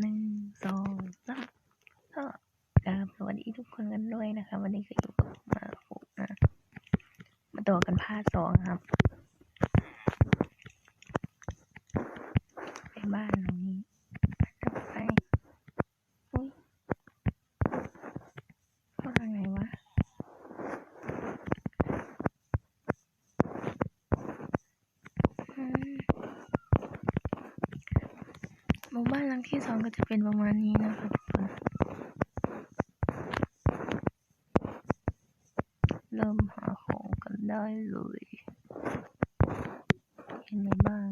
หนึ่งสองสามก็กราบสวัสดีทุกคนกันด้วยนะคะ วันนี้ก็อยู่กับมาคุนะมาต่อกันภาคสองครับ ไปบ้านหลังนี้จะไปอุ้ยเข้าทางไหนวะ อืม หมู่บ้านหลังที่สองก็จะเป็นประมาณนี้นะคะทุกคนเริ่มหาของกันได้เลยเห็นไหมบ้าง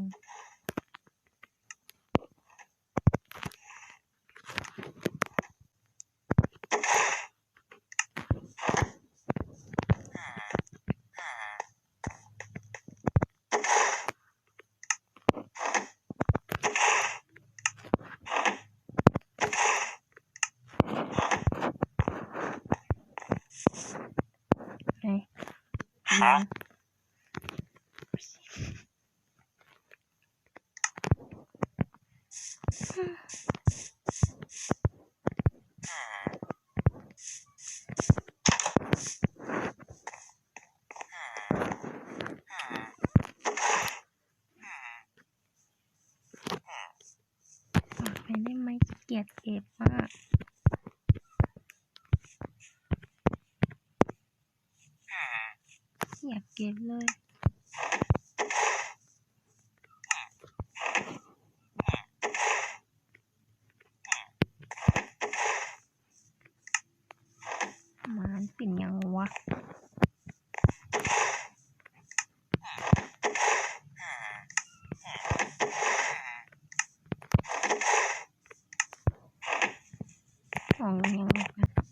ไหนยังฝาก ไปได้ไหมขี้เกียจเก็บมาก อยากเก็บเลย มันเป็นยังวะ ของยังไงนะ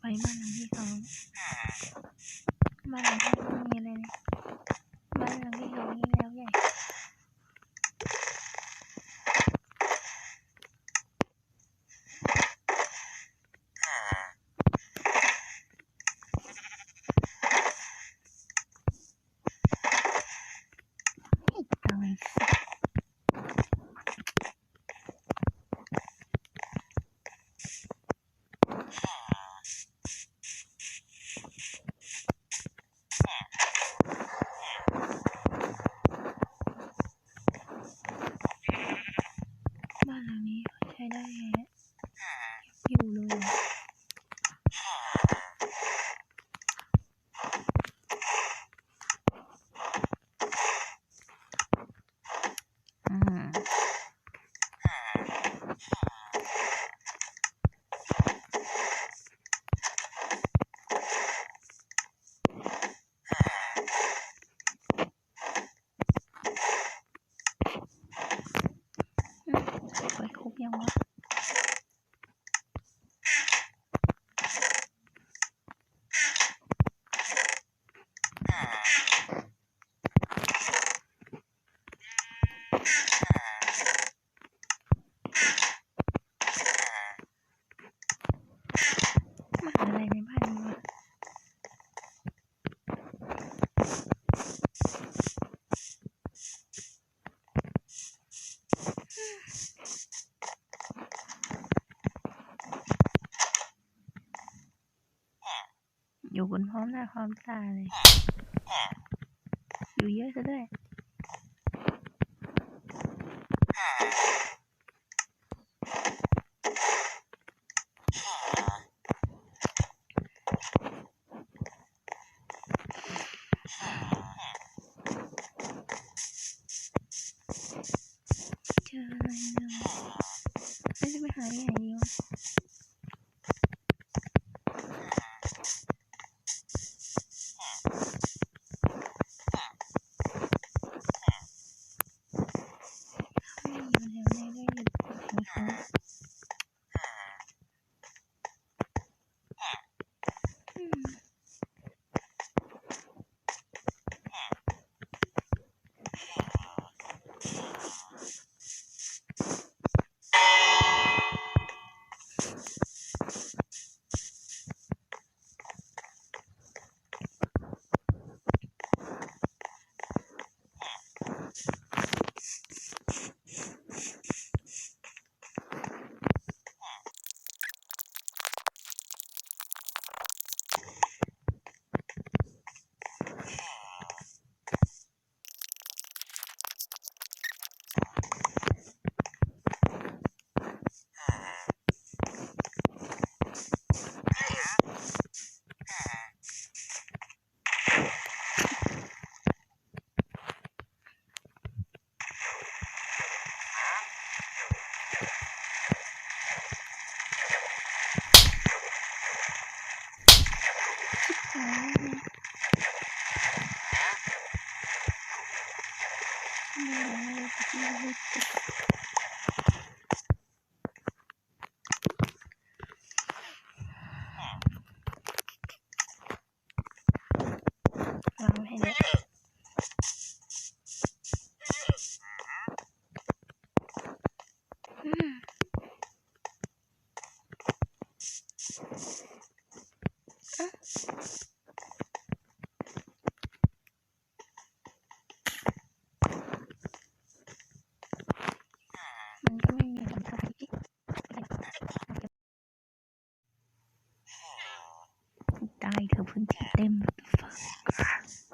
ไปบ้านหลังที่สอง บ้านหลังที่สองมีอะไรเลยบ้านหลังที่สองนี่แล้วใหญ่ ตังค์สิบ้านหลังนี้ใช้ได้แฮะอยู่เลย อืม ไปครบยังวะมาหาอะไรในบ้านนี้วะ อยู่บนพร้อมหน้าพร้อมตาเลย อยู่เยอะซะด้วยเจออะไรเลยไม่จะไปหาที่ไหนดีวะ would them fuck.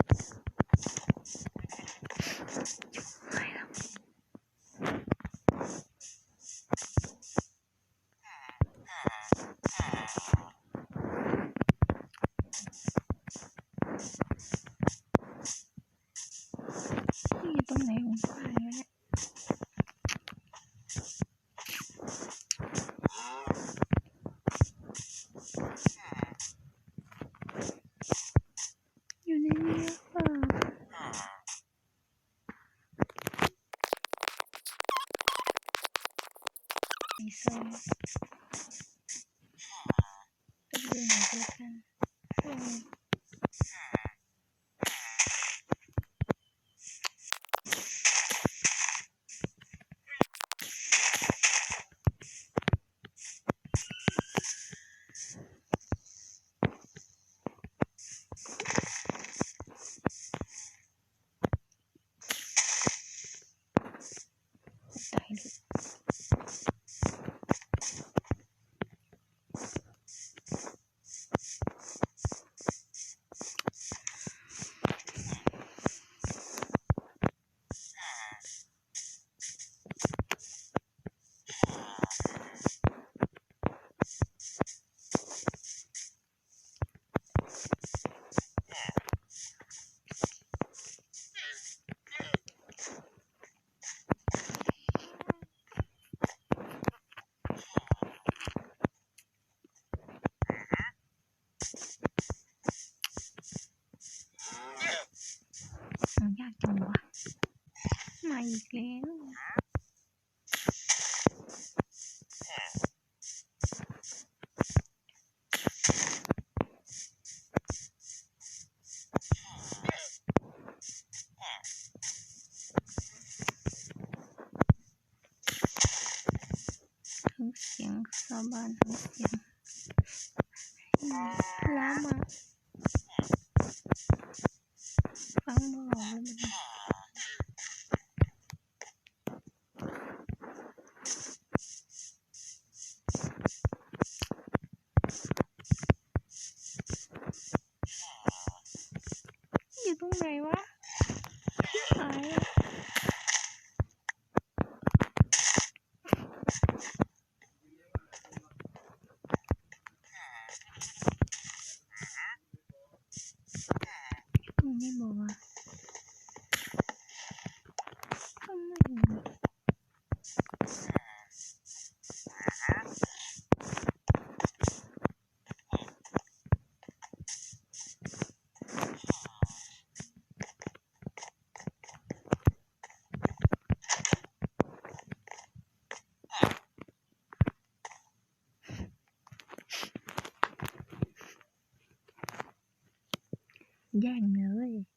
sahipleyin. Всем собакам. Лама. bilmiyorum ama. Gang, Millie.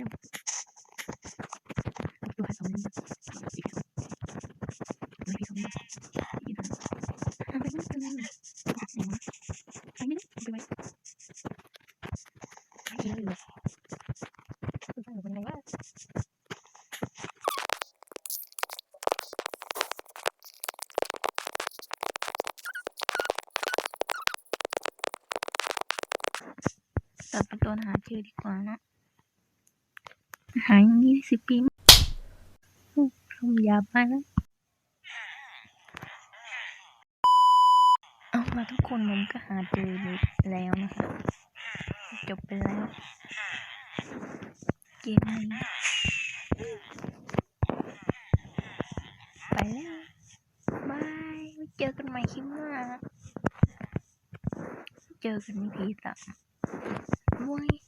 เดี๋ยวตัวพัดสองเล่มแบบอีกสองไม่พี่สองเล่มอีกสองทำไปไม่เป็นไรไหนวะไปไม่ได้ไปไว้ไปเลยคุณฟังหนูเป็นไงวะตัดไปต้นหาเจอดีกว่ายยี่สิบปีคำหยาบมานะเอามาทุกคนผมก็หาเจอแล้วนะคะ จบไปแล้ว เกมนี้ไปแล้วบายไว้เจอกันใหม่คลิปหน้า เจอกันในพีสามมวย